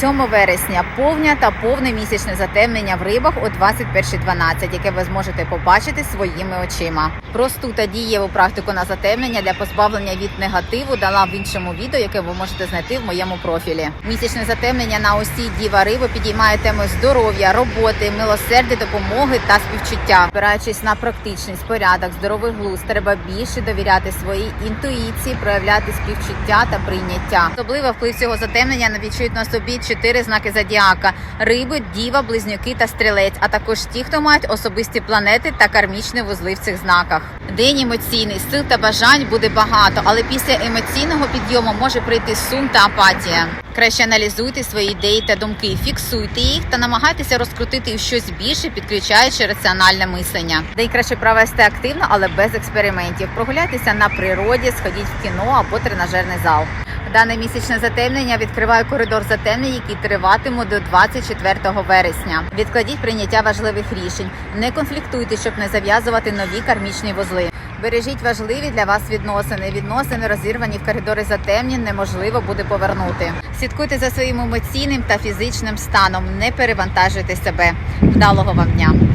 7 вересня повня та повне місячне затемнення в рибах о 21.12, яке ви зможете побачити своїми очима. Просту та дієву практику на затемнення для позбавлення від негативу дала в іншому відео, яке ви можете знайти в моєму профілі. Місячне затемнення на осі діва риби підіймає теми здоров'я, роботи, милосердя, допомоги та співчуття. Спираючись на практичність, порядок, здоровий глузд, треба більше довіряти своїй інтуїції, проявляти співчуття та прийняття. Особливо вплив цього затемнення на відчують на собі чотири знаки зодіака: риби, діва, близнюки та стрілець, а також ті, хто мають особисті планети та кармічні вузли в цих знаках. День емоційний, сил та бажань буде багато, але після емоційного підйому може прийти сум та апатія. Краще аналізуйте свої ідеї та думки, фіксуйте їх та намагайтеся розкрутити їх щось більше, підключаючи раціональне мислення. День краще провести активно, але без експериментів. Прогуляйтеся на природі, сходіть в кіно або тренажерний зал. Дане місячне затемнення відкриває коридор затемнень, який триватиме до 24 вересня. Відкладіть прийняття важливих рішень. Не конфліктуйте, щоб не зав'язувати нові кармічні вузли. Бережіть важливі для вас відносини. Відносини розірвані в коридори затемнень неможливо буде повернути. Слідкуйте за своїм емоційним та фізичним станом. Не перевантажуйте себе. Вдалого вам дня!